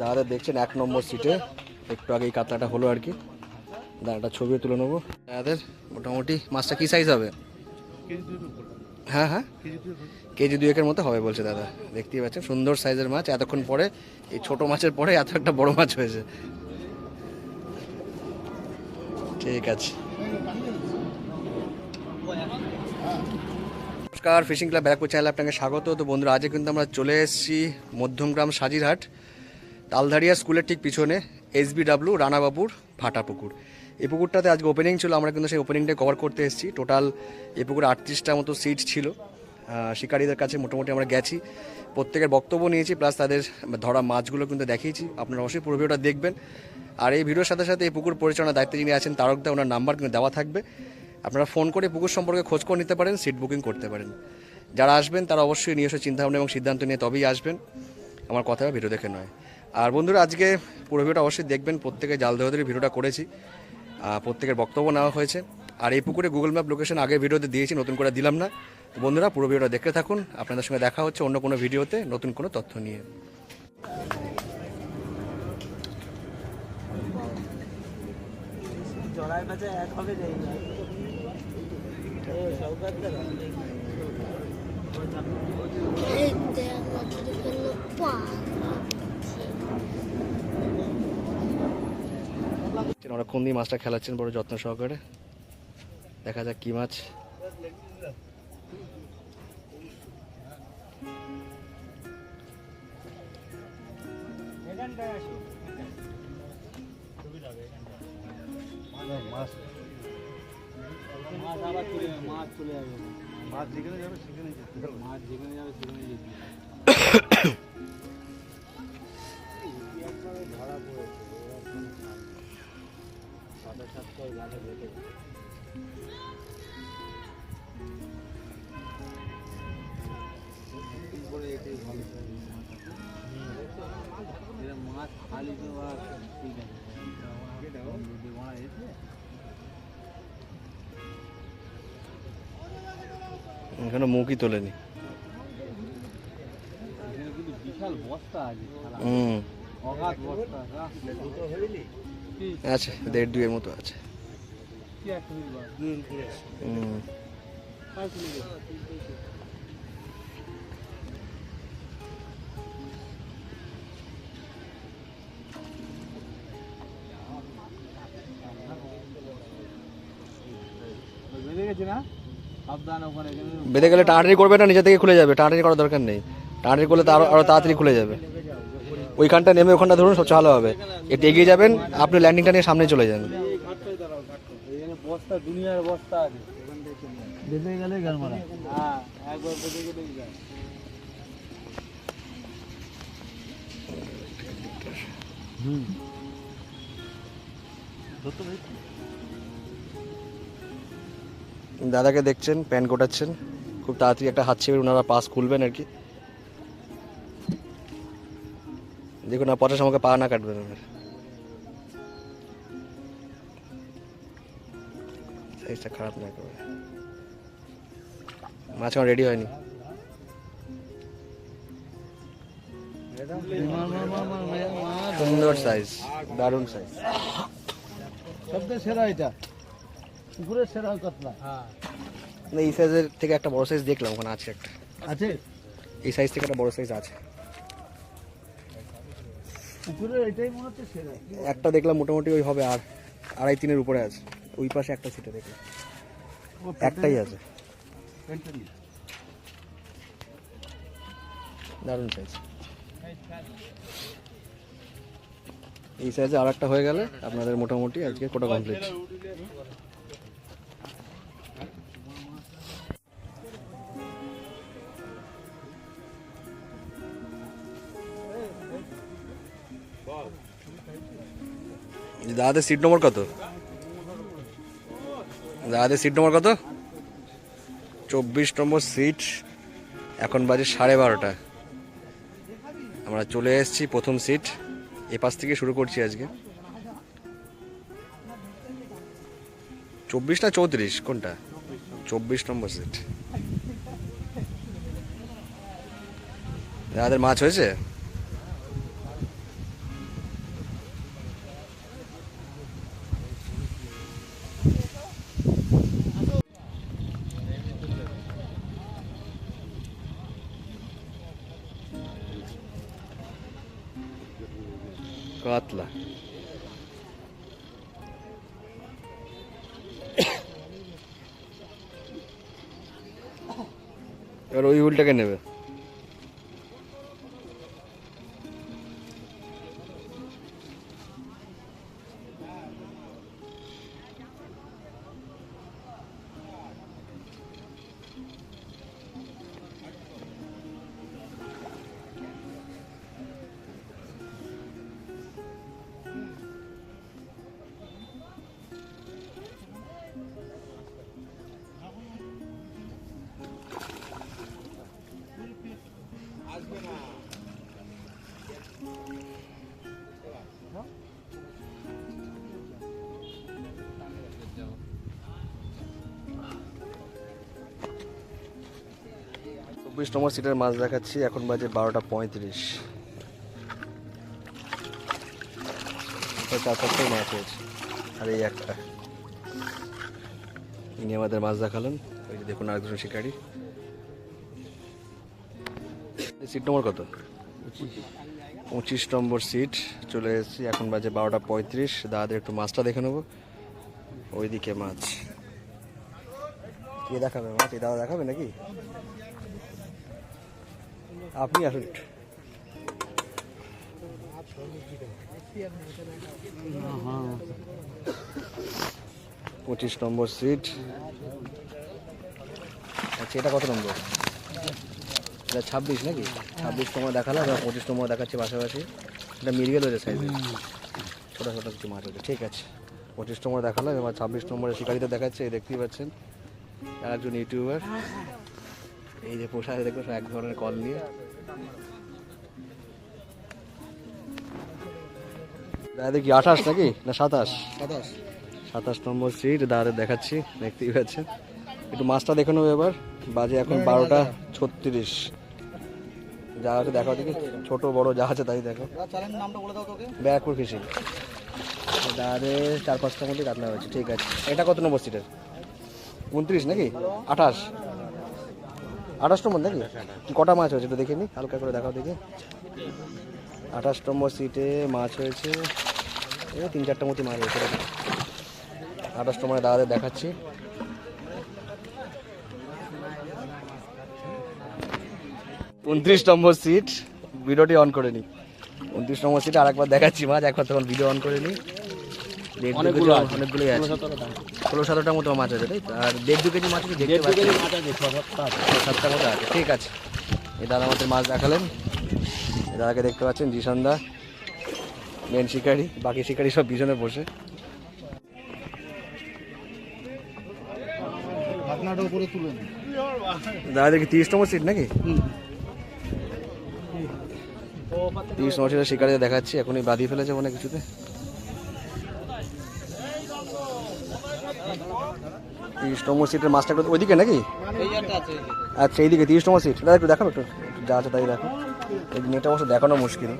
দাদাদের দেখছেন এক নম্বর সিটে একটু আগে কাতলাটা হলো আর কি। দাদাটা ছবিও তুলে নেব। দাদাদের মোটামুটি মাছটা কী সাইজ হবে? হ্যাঁ হ্যাঁ। কেজি দুয়েকের মতো হবে বলছে দাদা। দেখতেই পাচ্ছেন, সুন্দর সাইজের মাছ। এতক্ষণ পরে, এই ছোট মাছের পরে এত একটা বড় মাছ হয়েছে। ঠিক আছে। নমস্কার ফিশিং ক্লাব ব্যারাকপুর চ্যানেলে আপনাকে স্বাগত। তো বন্ধুরা, আজকে কিন্তু আমরা চলে এসেছি মধ্যমগ্রাম সাজিরহাট। তালধারিয়া স্কুলের ঠিক পিছনে এসবিডাব্লিউ, রানাবাবুর ভাটা পুকুর। এই পুকুরটাতে আজকে ওপেনিং ছিল, আমরা কিন্তু সেই ওপেনিংটা কভার করতে এসেছি। টোটাল এই পুকুরে আটত্রিশটা মতো সিট ছিল। শিকারীদের কাছে মোটামুটি আমরা গেছি। প্রত্যেকের বক্তব্য নিয়েছি প্লাস তাদের ধরা মাছগুলো কিন্তু দেখিয়েছি। আপনারা অবশ্যই পুরো ভিডিওটা দেখবেন। আর এই ভিডিওর সাথে সাথে এই পুকুর পরিচালনার দায়িত্বে যিনি আছেন তারকদা ওনার নাম্বার কিন্তু দেওয়া থাকবে। আপনারা ফোন করে পুকুর সম্পর্কে খোঁজ করে নিতে পারেন সিট বুকিং করতে পারেন। যারা আসবেন, তারা অবশ্যই নিজস্ব চিন্তাভাবনা এবং সিদ্ধান্ত নিয়ে তবেই আসবেন। আমার কথা ভিডিও দেখে নয়। আর বন্ধুরা আজকে পুরো ভিডিওটা অবশ্যই দেখবেন। প্রত্যেকে জাল ধরে ধরে ভিডিওটা করেছি। প্রত্যেকের বক্তব্য নেওয়া হয়েছে। আর এই পুকুরে গুগল ম্যাপ লোকেশন আগে ভিডিওতে দিয়েছি নতুন করে দিলাম না। তো বন্ধুরা পুরো ভিডিওটা দেখতে থাকুন। আপনাদের সঙ্গে দেখা হচ্ছে অন্য কোনো ভিডিওতে নতুন কোনো তথ্য নিয়ে। জড়ায় কাছে এক হবে যাই না ও সৌকাত দাদা এই দেখ বাবুরে পা। কোন দিয়ে মাছটা খেলাচ্ছেন বড় যত্ন সহকারে। দেখা যাক কি মাছ। মাছ যেখানে যাবে সেখানে যেতে মাছ যেখানে যাবে সেখানে মাছ খালি তো আর ঠিক আছে মারা এসে এখানে মুখই তোলেনি বিশাল বস্তা আছে অগাধ বস্তা আছে দেড় দুইয়ের মতো আছে। বেঁধে গেলে টানাটানি করবে না নিজে থেকে খুলে যাবে। টানাটানি করার দরকার নেই। টানাটানি করলে তো আরও আরও তাড়াতাড়ি খুলে যাবে। ওইখানটা নেমে ওখানটা ধরুন সবচেয়ে ভালো হবে। একটু এগিয়ে যাবেন, আপনি ল্যান্ডিংটা নিয়ে সামনে চলে যান। দাদাকে দেখছেন, প্যান কোটাচ্ছেন। খুব তাড়াতাড়ি একটা হাত ছেড়ে ওনারা পাস খুলবেন আর কি। দেখুন না পচাশ আমাকে পা না কাটবেন ওনার সাইজটা খারাপ না করে মাছ আমার রেডি হয়নি। সুন্দর সাইজ দারুণ সাইজ সেরা এটা। পুকুরের সেরা কাতলা? না এই সাইজের থেকে একটা বড় সাইজ দেখলাম ওখানে আছে একটা। আছে? এই সাইজ থেকে একটা বড় সাইজ আছে পুকুরের এটাই মনে হচ্ছে সেরা একটা দেখলাম মোটামুটি ওই হবে আর আড়াই তিনের উপরে আছে। ওই পাশে একটা সিটে দেখলাম। একটাই আছে। দারুণ সাইজ এই সাইজে আর একটা হয়ে গেলে আপনাদের মোটামুটি আজকে কোটা কমপ্লিট দাদাদের সিট নম্বর কত? দাদাদের সিট নম্বর কত? চব্বিশ নম্বর সিট এখন বাজে সাড়ে বারোটা। আমরা চলে এসেছি প্রথম সিট এ পাশ থেকে শুরু করছি আজকে। চব্বিশ না চৌত্রিশ, কোনটা? চব্বিশ নম্বর সিট দাদাদের মাছ হয়েছে? কাতলা এবার ওই উলটাকে নেবে। চব্বিশ নম্বর সিটের মাছ দেখাচ্ছি, এখন বাজে বারোটা পঁয়ত্রিশ। চার মাছ হয়েছে, আর এই একটা। ইনি আমাদের মাছ দেখালেন ওই যে দেখুন আরেকজন শিকারি। সিট নম্বর কত? পঁচিশ নম্বর সিট চলে এসেছি, এখন বাজে বারোটা পঁয়ত্রিশ। দাদাদের একটু মাছটা দেখে নেব। ওইদিকে মাছ কে দেখাবে? মাছ এই দাদা দেখাবে নাকি? আপনি আসুন। পঁচিশ নম্বর সিট আচ্ছা এটা কত নম্বর? এটা ছাব্বিশ নাকি? ছাব্বিশ নম্বর দেখালাম, এবার পঁচিশ নম্বর দেখাচ্ছে পাশাপাশি। এটা মিরিগেল হয়েছে সাইজে ছোটো ছোটো কিছু মাছ হয়েছে। ঠিক আছে, পঁচিশ নম্বর দেখালাম, এবার ছাব্বিশ নম্বরের শিকারিতে দেখাচ্ছে, এই দেখতেই পাচ্ছেন। আর একজন ইউটিউবার এই যে পোশাক দেখবেন এক ধরনের কল নিয়ে। দাদা কি আঠাশ নাকি? না সাতাশ? সাতাশ। সাতাশ নম্বর সিট দাদাদের দেখাচ্ছি দেখতেই পাচ্ছেন। একটু মাছটা দেখে নেব এবার। বাজে এখন বারোটা ছত্রিশ। যা আছে দেখো দেখি ছোট বড় যা আছে তাই দেখো। ব্যারাকপুর ফিশিং দাঁড়ে চার পাঁচটার মধ্যে কাটনা হয়েছে ঠিক আছে। এটা কত নম্বর সিটের উনত্রিশ নাকি? আঠাশ। আঠাশ নম্বর নাকি? কটা মাছ হয়েছে একটু দেখে নি, হালকা করে দেখাও দেখি। আঠাশ নম্বর সিটে মাছ হয়েছে, এই তিন চারটা মতো মাছ হয়েছে। আঠাশ নম্বরে দাদাদের দেখাচ্ছি। উনত্রিশ নম্বর সিট ভিডিওটি অন করে নি। উনত্রিশ নম্বর সিটে আরেকবার দেখাচ্ছি মাছ, একবার তখন ভিডিও অন করে নি। অনেকগুলো অনেকগুলোই আছে। ষোলো সতেরোটার মতো মাছ আছে তাই আর দেড় দু কেজি মাছ আছে দেখতে পাচ্ছি সাতটা মতো আছে ঠিক আছে। এই দাদা আমাদের মাছ দেখালেন। এই দাদাকে দেখতে পাচ্ছেন জিসানদা মেন শিকারি বাকি শিকারি সব পিছনে বসে। দাদা দেখি তিরিশ নম্বর সিট নাকি তিরিশ নম্বর সিটের শিকারিতে দেখাচ্ছি এখনই বাঁধিয়ে ফেলেছে মনে কিছুতে। তিরিশ নম্বর সিটের মাছটা একটু ওইদিকে নাকি? আচ্ছা এইদিকে তিরিশ নম্বর সিট দাদা, একটু দেখাবো একটু। যা আছে তাই দেখো। এই নেটে অবশ্য দেখানো মুশকিল।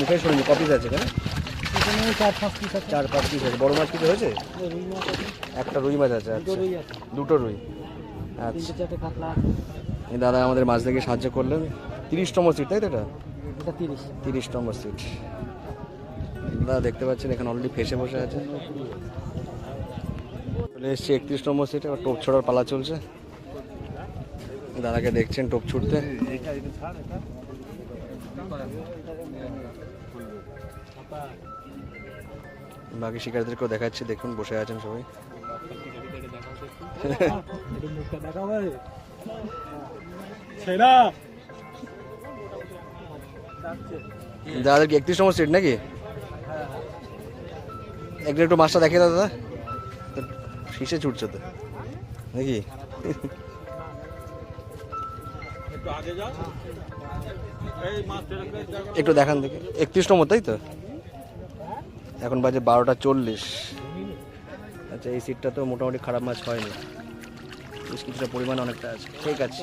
মুখে শুনিনি কপিস আছে কেন চার পাঁচ পিস আছে। বড় মাছ কিছু হয়েছে? একটা রুই মাছ আছে আচ্ছা। দুটো রুই। আচ্ছা। এই দাদা আমাদের মাছ দেখে সাহায্য করলেন। তিরিশ নম্বর সিট তাই তো এটা? তিরিশ নম্বর সিট দাদা, দেখতে পাচ্ছেন এখানে অলরেডি ফেসে বসে আছে। এসছি একত্রিশ নম্বর সিটে এবার টোপ ছোড়ার পালা চলছে। দাদাকে দেখছেন টোপ ছুটতে। বাকি শিকারীদেরকেও দেখাচ্ছি, দেখুন, বসে আছেন সবাই। দাদাদের কি একত্রিশ নম্বর সিট নাকি? একটু মাছটা দাও, দাদা। শীষে ছুটছে তো? নাকি? একটু দেখান দেখি। একত্রিশ নম্বর তাই তো? এখন বাজে বারোটা চল্লিশ। আচ্ছা এই সিটটা তো মোটামুটি খারাপ মাছ হয়নি। কিছুটা পরিমাণ অনেকটা আছে। ঠিক আছে।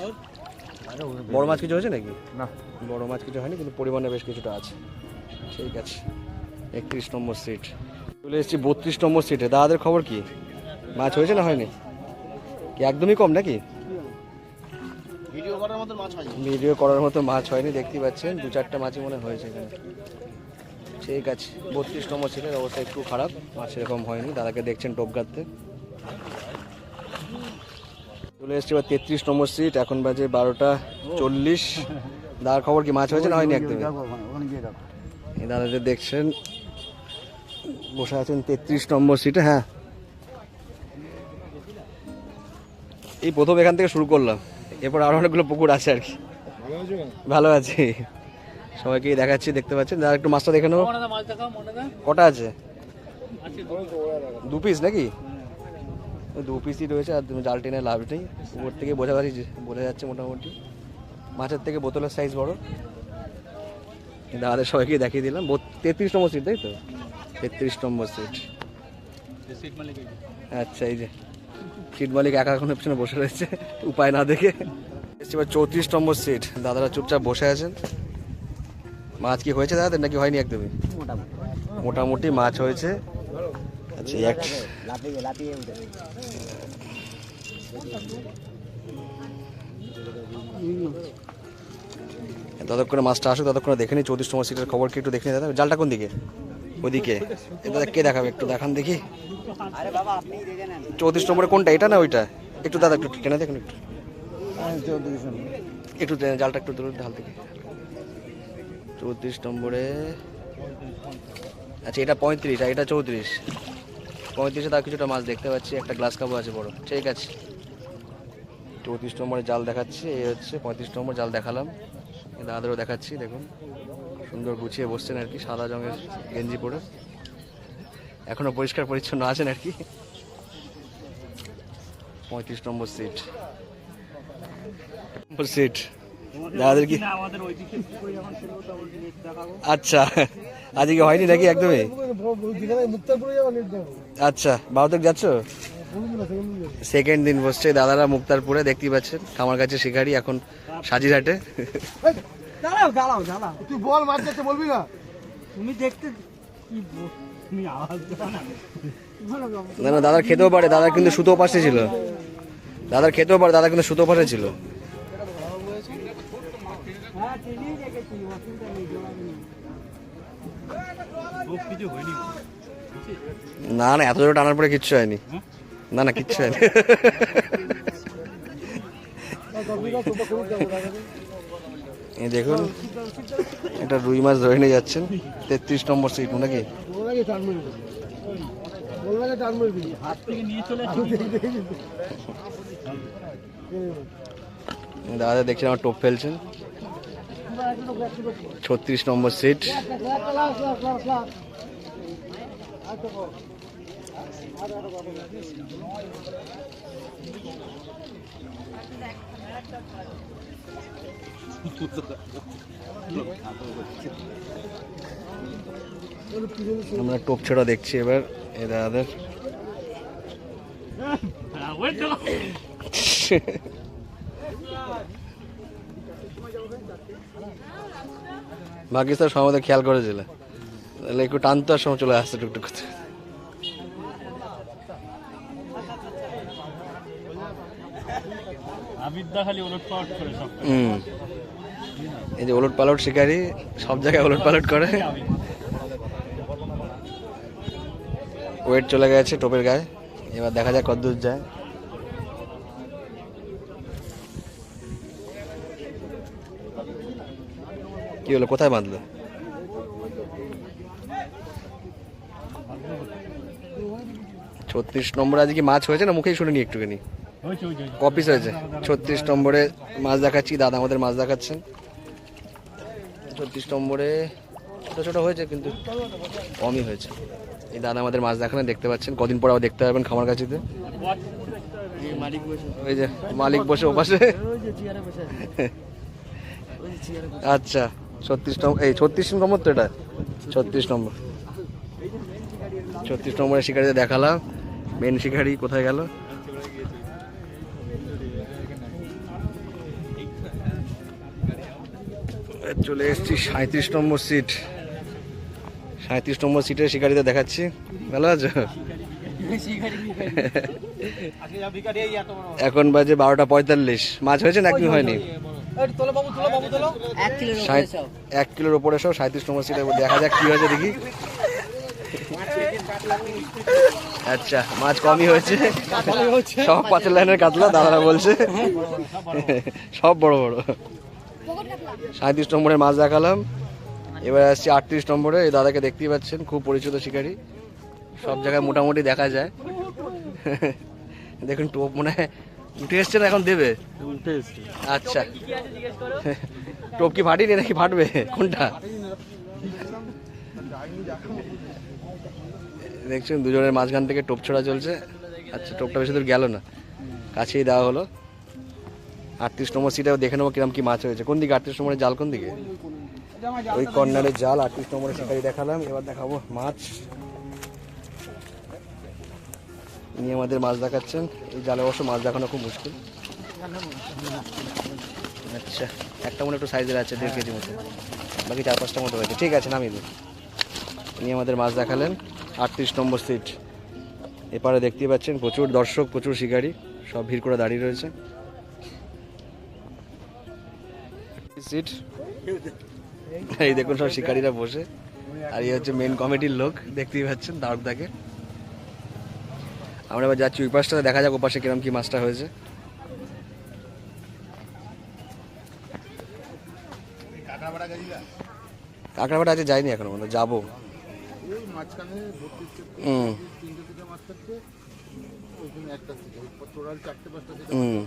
বড় মাছ কিছু হয়েছে নাকি? না। বড় মাছ কিছু হয়নি কিন্তু পরিমাণে বেশ কিছুটা আছে। ঠিক আছে। একত্রিশ নম্বর সিট চলে এসেছি বত্রিশ নম্বর সিটে দাদাদের খবর কি? মাছ হয়েছে না হয়নি? কি একদমই কম নাকি? ভিডিও করার মতো মাছ হয় ভিডিও করার মতো মাছ হয়নি দেখতে পাচ্ছেন দু চারটা মাছই মনে হয়েছে এখানে। ঠিক আছে বত্রিশ নম্বর সিটের অবস্থা একটু খারাপ মাছ এরকম হয়নি দাদাকে দেখছেন টোপ গাঁততে চলে এসছি এবার তেত্রিশ নম্বর সিট এখন বাজে বারোটা চল্লিশ। দাদার খবর কি মাছ হয়েছে না হয়নি একদমই? দাদাদের দেখছেন বসে আছেন তেত্রিশ নম্বর সিটে হ্যাঁ। এই প্রথম এখান থেকে শুরু করলাম। এরপর আরও অনেকগুলো পুকুর আছে আর কি। ভালো আছে সবাইকে দেখাচ্ছি দেখতে পাচ্ছেন। দাদা একটু মাছটা দেখে নেব। মাছ দেখাও দা কটা আছে? দু পিস। নাকি? দু পিসই রয়েছে আর জাল টেনে লাভ নেই। উপর থেকে বোঝা পারি যে- বোঝা যাচ্ছে মোটামুটি। মাছের থেকে বোতলের সাইজ বড়। দাদাদের সবাইকে দেখিয়ে দিলাম। তেত্রিশ নম্বর সিট তাই তো? তেত্রিশ নম্বর সিট আচ্ছা এই যে। সিট মালিক একা এখন পিছনে বসে রয়েছে উপায় না দেখে। এবার চৌত্রিশ নম্বর সিট দাদারা চুপচাপ বসে আছেন। মাছ কি হয়েছে দাদাদের নাকি হয়নি একদমই? মোটামুটি। মাছ হয়েছে। আচ্ছা এক ততক্ষণে মাছটা আসুক ততক্ষণে দেখে নি চৌত্রিশ নম্বর সিটের খবর কি একটু দেখে নি দাদা। জালটা কোন দিকে? ওইদিকে এটা কে দেখাবে? একটু দেখান দেখি। আরে বাবা আপনিই দেখে নেন। চৌত্রিশ নম্বরে কোনটা? এটা না ওইটা? একটু দাদা একটু টেনে দেখুন একটু। একটু জালটা একটু দূর ঢাল থেকে চৌত্রিশ নম্বরে। আচ্ছা এটা পঁয়ত্রিশ আর এটা চৌত্রিশ। পঁয়ত্রিশে তার কিছুটা মাছ দেখতে পাচ্ছি একটা গ্লাস কাপও আছে বড়। ঠিক আছে। চৌত্রিশ নম্বরে জাল দেখাচ্ছি এই হচ্ছে পঁয়ত্রিশ নম্বর জাল দেখালাম। দাদাদেরও দেখাচ্ছি দেখুন। সুন্দর গুছিয়ে বসছেন আর কি, সাদা রঙের গেঞ্জি পরে। এখনও পরিষ্কার পরিচ্ছন্ন আছেন আর কি। পঁয়ত্রিশ নম্বর সিট নম্বর সিট দাদাদের কি আচ্ছা আজকে হয়নি নাকি একদমই? আচ্ছা ভারতের যাচ্ছ? সেকেন্ড দিন বসছে, দাদারা মুক্তারপুরে দেখতেই পাচ্ছেন খামার কাছে শিকারি এখন সাজিরহাটে। দাঁড়াও দাঁড়াও দাঁড়াও তুই বল মাছ যাচ্ছে বলবি না তুমি দেখতে কি তুমি আওয়াজ না না দাদার খেতেও পারে দাদা কিন্তু সুতো পাশে ছিল দাদার খেতেও পারে দাদা কিন্তু সুতো পাশে ছিল হ্যাঁ না না এত জোরে টানার পরে কিচ্ছু হয়নি না না কিচ্ছু হয়নি দেখুন, এটা রুই মাছ ধরে নিয়ে যাচ্ছেন। তেত্রিশ নম্বর সিট নাকি? দাদা, দেখছেন আমার টোপ ফেলছেন? ছত্রিশ নম্বর সিট আমরা টোপ ছেড়া দেখছি এবার, এ দাদাদের। বাকি সব সময় খেয়াল করেছিল। তাহলে একটু টানতে সময় চলে আসছে টুকটুক আবিদ্যা খালি ওলট পালট করে সব হুম এই যে ওলট পালট শিকারি, সব জায়গায় ওলট পালট করে। ওয়েট চলে গেছে টোপের গায়ে। এবার দেখা যাক কতদূর যায়। কি হলো, কোথায় বাঁধলো? ছত্রিশ নম্বর আজকে মাছ হয়েছে না? মুখেই শুনিনি একটুখানি। কপিস হয়েছে। ছত্রিশ নম্বরে মাছ দেখাচ্ছি দাদা আমাদের মাছ দেখাচ্ছেন। ছত্রিশ নম্বরে ছোটো ছোটো হয়েছে কিন্তু কমই হয়েছে। এই দাদা আমাদের মাছ দেখানো দেখতে পাচ্ছেন। কদিন পর আবার দেখতে পাবেন খামার কাছিতে। মালিক বসে। ওই যে মালিক বসে ওপাশে আচ্ছা ছত্রিশ নম্বর এই ছত্রিশ নম্বর তো এটা? ছত্রিশ নম্বর। ছত্রিশ নম্বরের শিকারিতে দেখালাম। মেন শিকারি কোথায় গেল? চলে এসেছি সাঁত্রিশ নম্বর সিট। সাঁত্রিশ নম্বর সিটের শিকারিতে দেখাচ্ছি। ভালো আছো? এখন বাজে বারোটা পঁয়তাল্লিশ। মাছ হয়েছে না একদিন হয়নি এক কিলোর উপরে সব সাঁত্রিশ নম্বর সিটে দেখা যাক কি হয়েছে দেখি। আচ্ছা মাছ কমই হয়েছে। সব পাঁচের লাইনের কাতলা, দাদারা বলছে। সব বড় বড়। সাঁত্রিশ নম্বরে মাছ দেখালাম। এবার আসছি আটত্রিশ নম্বরে এই দাদাকে দেখতেই পাচ্ছেন খুব পরিচিত শিকারী। সব জায়গায় মোটামুটি দেখা যায়। দেখুন টোপ মনে হয় উঠে এসছে না এখন দেবে? আচ্ছা। টোপ কি ফাটিনি নাকি ফাটবে? কোনটা? দেখছেন দুজনের মাঝখান থেকে টোপ ছোড়া চলছে। আচ্ছা টোপটা বেশি দূর গেল না। কাছেই দেওয়া হলো। আটত্রিশ নম্বর সিটেও দেখে নেব কিরম কি মাছ হয়েছে কোন দিকে আটত্রিশ নম্বরের জাল, কোন দিকে? ওই কর্নারের জাল, আটত্রিশ নম্বরের শিকারি দেখালাম। এবার দেখাবো মাছ। নিয়ে আমাদের মাছ দেখাচ্ছেন। এই জালে অবশ্য মাছ দেখানো খুব মুশকিল। আচ্ছা একটা মনে একটু সাইজের আছে, দেড় কেজি মতো। বাকি চার পাঁচটা মতো হয়েছে। ঠিক আছে, নামিয়ে দিন। নিয়ে আমাদের মাছ দেখালেন। আটত্রিশ নম্বর সিট এপারে দেখতেই পাচ্ছেন প্রচুর দর্শক, প্রচুর শিকারী। সব ভিড় করে দাঁড়িয়ে রয়েছে। সিট এই দেখুন সব শিকারীরা বসে। আর এই হচ্ছে মেন কমিটির লোক, দেখতেই পাচ্ছেন দারুদাকে আমরা এবার যাচ্ছি ওই পাশটা দেখা যাক ও পাশে কিরম কি মাছটা হয়েছে। কাঁকড়াপাড়া আছে যাইনি এখনও পর্যন্ত যাব। হুম। হুম।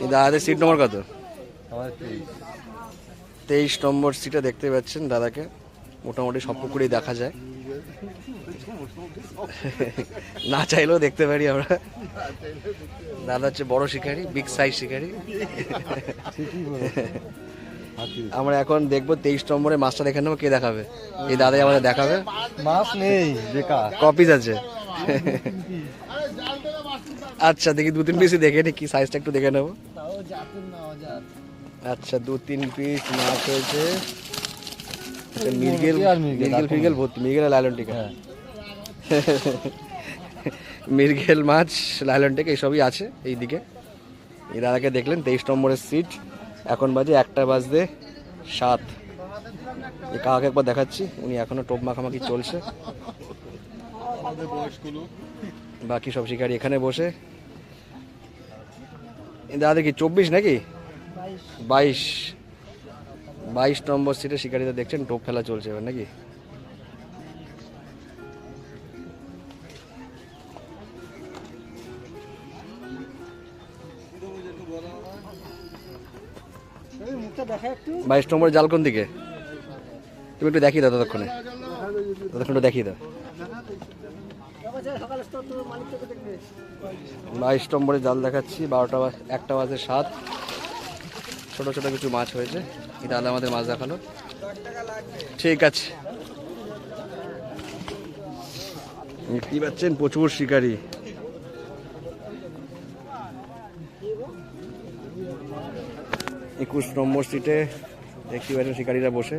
দাদাদের সিট নম্বর কত? তেইশ। নম্বর সিটে দেখতে পাচ্ছেন দাদাকে। মোটামুটি সব পুকুরেই দেখা যায়। না চাইলেও দেখতে পারি আমরা। দাদা হচ্ছে বড় শিকারি বিগ সাইজ শিকারি। আমরা এখন দেখব তেইশ নম্বরে মাছটা দেখে নেব কে দেখাবে? এই দাদাই আমাদের দেখাবে। মাছ নেই বেকার। কপিস আছে। আচ্ছা দেখি দু তিন পিসই দেখে নি কি সাইজটা একটু দেখে নেব। আচ্ছা দু তিন পিস মাছ হয়েছে মিরগেল মিরগেল, ফিরগেল ভর্তি মিরগেল আর লাইলন টিকা। মিরগেল মাছ লাইলন টিকা এইসবই আছে এইদিকে। এই দাদাকে দেখলেন তেইশ নম্বরের সিট এখন বাজে একটা বাজতে সাত। কাকাকে একবার দেখাচ্ছি উনি এখনও টোপ মাখামাখি চলছে। বাকি সব শিকারি এখানে বসে। দাদা কি চব্বিশ নাকি? বাইশ। বাইশ নম্বর সিটে শিকারিরা দেখছেন টোপ ফেলা চলছে এবার নাকি? বাইশ নম্বর জাল কোন দিকে? তুমি একটু দেখিয়ে দাও ততক্ষণে। ততক্ষণ একটু দেখিয়ে দাও। বাইশ নম্বরে জাল দেখাচ্ছি বারোটা একটা বাজে সাত। ছোট ছোট কিছু মাছ হয়েছে। এটা আলাদা আমাদের মাছ দেখাল। ঠিক আছে। দেখতেই পাচ্ছেন প্রচুর শিকারি। একুশ নম্বর সিটে দেখতে পাচ্ছেন শিকারীরা বসে।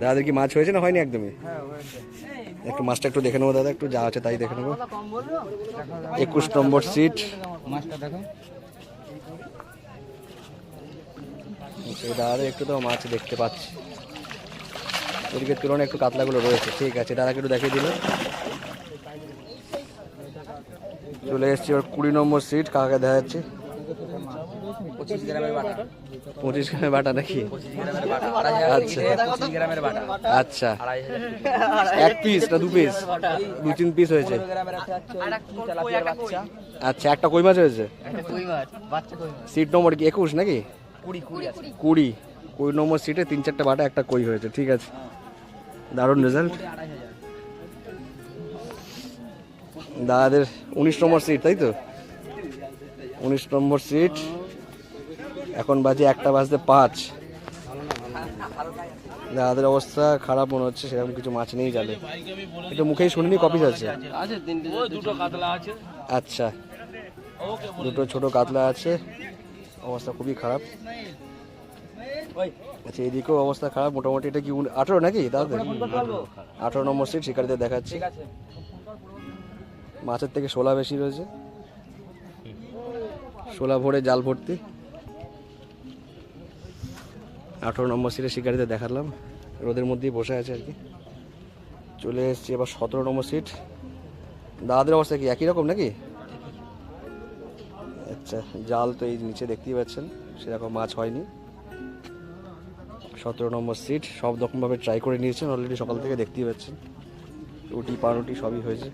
দাদাদের কি মাছ হয়েছে না হয়নি একদমই? একটু মাছটা একটু দেখে নেব দাদা একটু যা আছে তাই দেখে নেব। একুশ নম্বর সিট দাদা একটু তো মাছ দেখতে পাচ্ছি। ওদিকের তুলনায় একটু কাতলাগুলো রয়েছে। ঠিক আছে দাদাকে একটু দেখিয়ে দিল। চলে এসেছি ওর কুড়ি নম্বর সিট কাকে দেখা যাচ্ছে পঁচিশ গ্রামের বাটা। পঁচিশ গ্রামের বাটা নাকি আচ্ছা। গ্রামের বাটা। আচ্ছা। এক পিস না দু পিস দু তিন পিস হয়েছে। আচ্ছা একটা কই মাছ হয়েছে? একটা কই মাছ বাচ্চা কই মাছ। সিট নম্বর কি একুশ নাকি? কুড়ি কুড়ি নম্বর সিটে তিন চারটা বাটা একটা কই হয়েছে ঠিক আছে। দারুণ রেজাল্ট দাদাদের উনিশ নম্বর সিট তাই তো? উনিশ নম্বর সিট এখন বাজে একটা বাজতে পাঁচ। দাদাদের অবস্থা খারাপ মনে হচ্ছে, সেরকম কিছু মাছ নেই জালে একটু মুখেই শুনিনি কপিস আছে? আচ্ছা দুটো ছোট কাতলা আছে, অবস্থা খুবই খারাপ। আচ্ছা এদিকেও অবস্থা খারাপ, মোটামুটি এটা কি আঠেরো নাকি দাদা আঠেরো নম্বর সিট শিকারিতে দেখাচ্ছি। মাছের থেকে শোলা বেশি রয়েছে। শোলা ভরে জাল ভর্তি। আঠারো নম্বর সিটে শিকারিতে দেখালাম। রোদের মধ্যেই বসে আছে আর কি। চলে এসেছি এবার সতেরো নম্বর সিট দাদাদের অবস্থা কি? একই রকম নাকি? আচ্ছা জাল তো এই নিচে দেখতেই পাচ্ছেন, সেরকম মাছ হয়নি। সতেরো নম্বর সিট সব রকমভাবে ট্রাই করে নিয়েছেন অলরেডি সকাল থেকে দেখতেই পাচ্ছেন। রুটি, পাউরুটি সবই হয়েছে।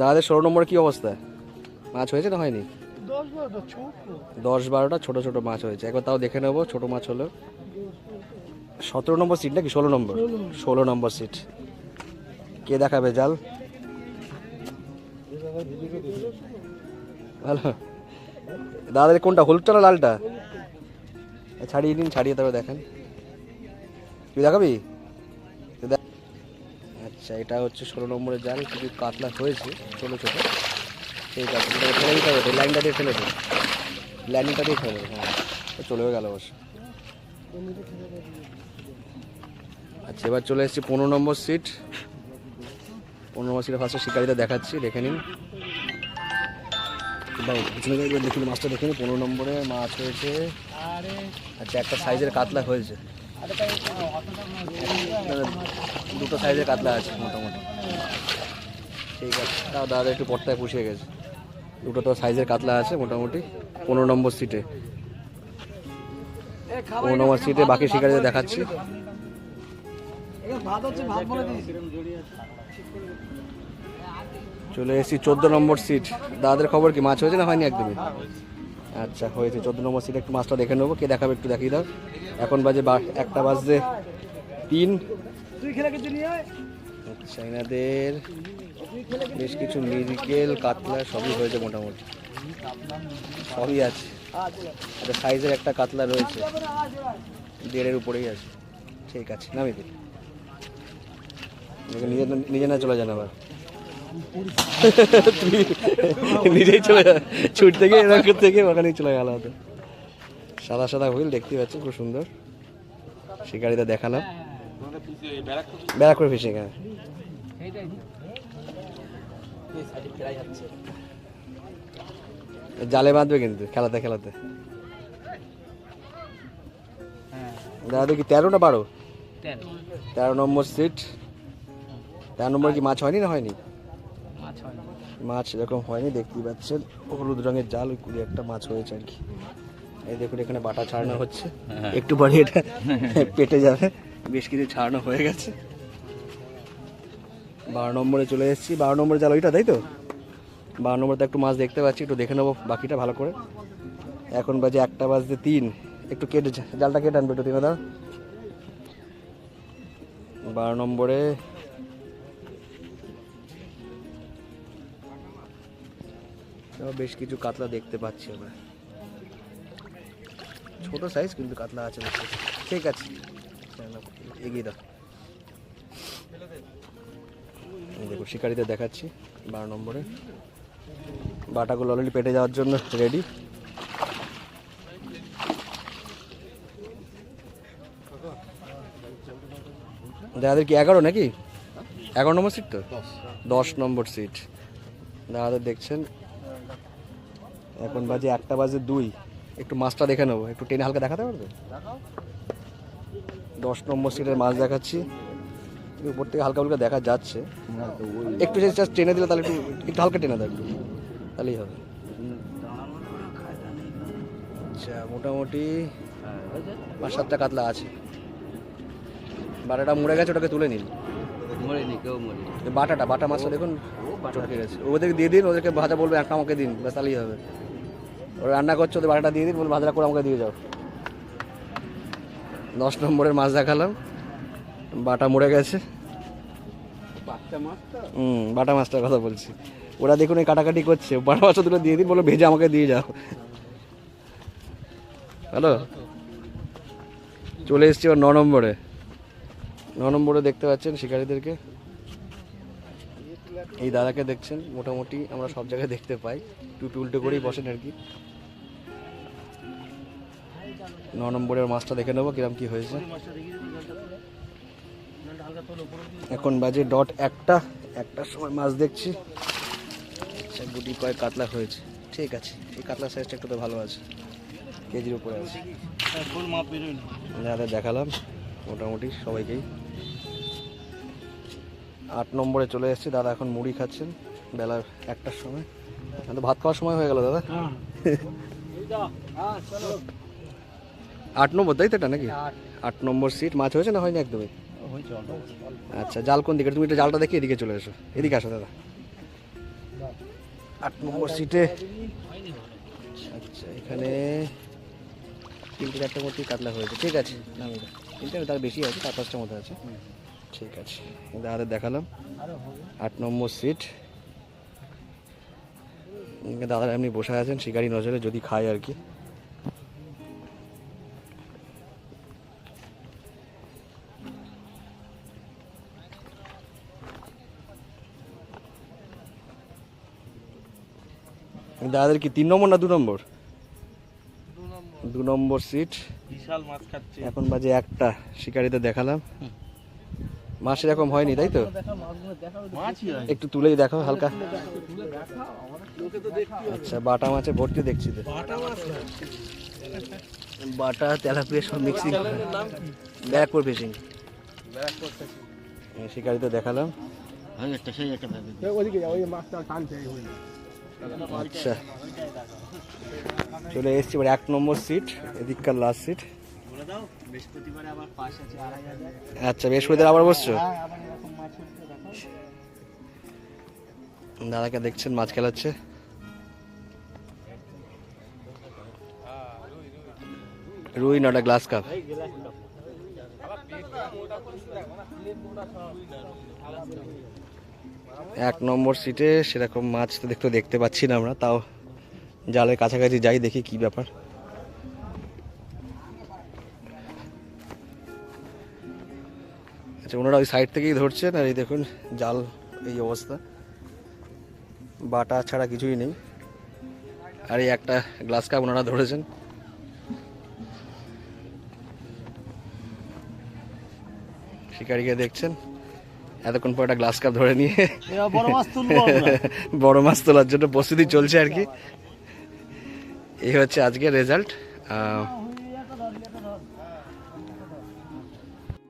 দাদাদের ষোলো নম্বরে কি অবস্থা? মাছ হয়েছে না হয়নি? দশ বারোটা ছোট। ছোট মাছ হয়েছে। একবার তাও দেখে নেব ছোট মাছ হলো সতেরো নম্বর সিট নাকি ষোলো নম্বর? ষোলো নম্বর। সিট কে দেখাবে জাল? ভালো। দাদাদের কোনটা হলুদটা না লালটা? ছাড়িয়ে নিন ছাড়িয়ে তবে দেখেন। তুই দেখাবি? আচ্ছা এটা হচ্ছে ষোলো নম্বরের জাল কিছু কাতলা হয়েছে, ছোটো ছোটো। ঠিক আছে ফেলে দিতে হবে লাইনটা দিয়ে ফেলে দে লাইনটা দিয়ে ফেলে হ্যাঁ। চলেও গেল অবশ্য। আচ্ছা এবার চলে এসেছি পনেরো নম্বর সিট। পনেরো নম্বর সিটে ফার্স্টে শিকারিটা দেখাচ্ছি, দেখে নিন। দেখুন মাছটা দেখে নিন, পনেরো নম্বরে মাছ হয়েছে। আচ্ছা একটা সাইজের কাতলা হয়েছে। দুটো সাইজের কাতলা আছে মোটামুটি। ঠিক আছে। তাও দাদা একটু পর্তায় পুষিয়ে গেছে। দুটো তো সাইজের কাতলা আছে মোটামুটি। পনেরো নম্বর সিটে পনেরো নম্বর সিটে বাকি শিকারিদের দেখাচ্ছি। চলে এসেছি চোদ্দ নম্বর সিট দাদাদের খবর কি? মাছ হয়েছে না হয়নি একদমই? আচ্ছা হয়েছে। চোদ্দ নম্বর সিটে একটু মাছটা দেখে নেব, কে দেখাবে একটু দেখিয়ে দাও। এখন বাজে একটা বাজে তিন। আচ্ছা বেশ কিছু মিরিকেল কাতলা, সবই হয়েছে মোটামুটি। সবই আছে। একটা সাইজের একটা কাতলা রয়েছে। দেড়ের উপরেই আছে। ঠিক আছে নামি দিন নিজে না- নিজে না চলে যান আবার। নিজেই চলে ছুট থেকে এরকম থেকে ওখানেই চলে গেল হয়তো সাদা সাদা হুইল দেখতে পাচ্ছেন খুব সুন্দর। শিকারিটা দেখালাম। ব্যারাকপুর ফিশিং হ্যাঁ। জালে বাঁধবে কিন্তু খেলাতে খেলাতে। দাদা কি তেরো না বারো? তেরো। নম্বর সিট তেরো নম্বর কি মাছ হয়নি না হয়নি? হয় মাছ এরকম হয়নি দেখতেই পাচ্ছেন। হলুদ রঙের জাল ওই কুড়ি একটা মাছ হয়েছে আর কি। এই দেখুন এখানে বাটা ছাড়ানো হচ্ছে। একটু পরে এটা পেটে যাবে। বেশ কিছু ছাড়ানো হয়ে গেছে। বারো নম্বরে চলে এসেছি। বারো নম্বরে জাল ওইটা তাই তো? বারো নম্বরে তো একটু মাছ দেখতে পাচ্ছি একটু দেখে নেব বাকিটা ভালো করে। এখন বাজে একটা বাজতে তিন। একটু কেটে জালটা কেটে আনবে একটু তিন দাও বারো নম্বরে তাও বেশ কিছু কাতলা দেখতে পাচ্ছি আমরা। ছোট সাইজ কিন্তু কাতলা আছে ঠিক আছে। এগিয়ে দাও। দেখো শিকারিতে দেখাচ্ছি বারো নম্বরে। বাটাগুলো অলরেডি পেটে যাওয়ার জন্য রেডি দাদাদের কি এগারো নাকি? এগারো নম্বর সিট তো? দশ। নম্বর সিট দাদাদের দেখছেন এখন বাজে একটা বাজে দুই। একটু মাছটা দেখে নেব। একটু টেনে হালকা দেখাতে পারবে? দশ নম্বর সিটের মাছ দেখাচ্ছি। উপর থেকে হালকা হালকা দেখা যাচ্ছে। একটু জাস্ট টেনে দিলে তাহলে একটু একটু হালকা টেনে দেয় তাহলেই হবে। আচ্ছা মোটামুটি পাঁচ সাতটা কাতলা আছে। বাটাটা মরে গেছে ওটাকে তুলে নিন। বাটাটা বাটা মাছটা দেখুন। চটকে গেছে। ওদেরকে দিয়ে দিন ওদেরকে ভাজা বলবে একটা আমাকে দিন ব্যাস তাহলেই হবে। ওরা রান্না করছে ওদের বাটাটা দিয়ে দিন বলবে ভাজাটা করে আমাকে দিয়ে যাও। দশ নম্বরের মাছ দেখালাম। বাটা মরে গেছে। হুম বাটা মাছটার কথা বলছি। ওরা দেখুন এই কাটাকাটি করছে। বাটা মাছটা দুটো দিয়ে দিন বলো ভেজে আমাকে দিয়ে যাও। হ্যালো? চলে এসছি ওর ন নম্বরে। ন নম্বরে দেখতে পাচ্ছেন শিকারীদেরকে। এই দাদাকে দেখছেন মোটামুটি আমরা সব জায়গায় দেখতে পাই। টুপি উল্টো করেই বসেন আর কি। ন নম্বরের মাছটা দেখে নেব কিরম কি হয়েছে। এখন বাজে ডট একটা। একটার সময় মাছ দেখছি। আচ্ছা গুটি কয়েক কাতলা হয়েছে। ঠিক আছে এই কাতলা সাইজটা একটু তো ভালো আছে। কেজির উপরে আছে। না যাদের দেখালাম মোটামুটি সবাইকেই। আট নম্বরে চলে এসেছি। দাদা এখন মুড়ি খাচ্ছেন বেলা একটার সময়। তো ভাত খাওয়ার সময় হয়ে গেল, দাদা? আট নম্বর, তাই তো এটা নাকি? আট নম্বর সিট মাছ হয়েছে না হয়নি একদমই? আচ্ছা জাল কোন দিকে? তুমি একটু জালটা দেখে, এদিকে চলে এসো। এদিকে আসো, দাদা। আট নম্বর সিটে আচ্ছা এখানে তিনটে চারটে মধ্যে কাতলা হয়েছে। ঠিক আছে। তিনটে, তার বেশি আছে, চার পাঁচটার মধ্যে আছে। ঠিক আছে। দাদাদের দেখালাম। আট নম্বর সিট দাদারা এমনি বসে আছেন শিকারি নজরে যদি খায় আর কি। দাদাদের কি তিন নম্বর না দু নম্বর? দু নম্বর। সিট বিশাল মাছ খাচ্ছে। এখন বাজে একটা শিকারিতে দেখালাম। মাছ এরকম হয়নি, তাই তো? একটু তুলেই দেখো হালকা। আচ্ছা বাটা মাছে ভর্তি দেখছি তো। বাটা, তেলাপিয়া, সব মিক্সিং ব্যাকপুর ফিশিং শিকারিতে দেখালাম। আচ্ছা। চলে এসছি এক নম্বর সিট এদিককার লাস্ট সিট দাও বৃহস্পতিবারে আবার পাশ আছে আড়াই হাজার। আচ্ছা বৃহস্পতিবার আবার বসছো? হ্যাঁ আবার এরকম মাছ হচ্ছে দেখো। দাদাকে দেখছেন মাছ খেলাচ্ছে। রুই নটা গ্লাস কাপ। এক নম্বর সিটে সেরকম মাছ তো দেখতে দেখতে পাচ্ছি না আমরা তাও জালের কাছাকাছি যাই দেখি কি ব্যাপার। আচ্ছা ওনারা ওই সাইড থেকেই ধরছেন আর এই দেখুন জাল এই অবস্থা। বাটা ছাড়া কিছুই নেই। আর এই একটা গ্লাস কাপ ওনারা ধরেছেন। শিকারিকে দেখছেন। এতক্ষণ পর একটা গ্লাস কাপ ধরে নিয়ে এবার বড় মাছ বড় মাছ তোলার জন্য প্রস্তুতি চলছে আর কি। এই হচ্ছে আজকের রেজাল্ট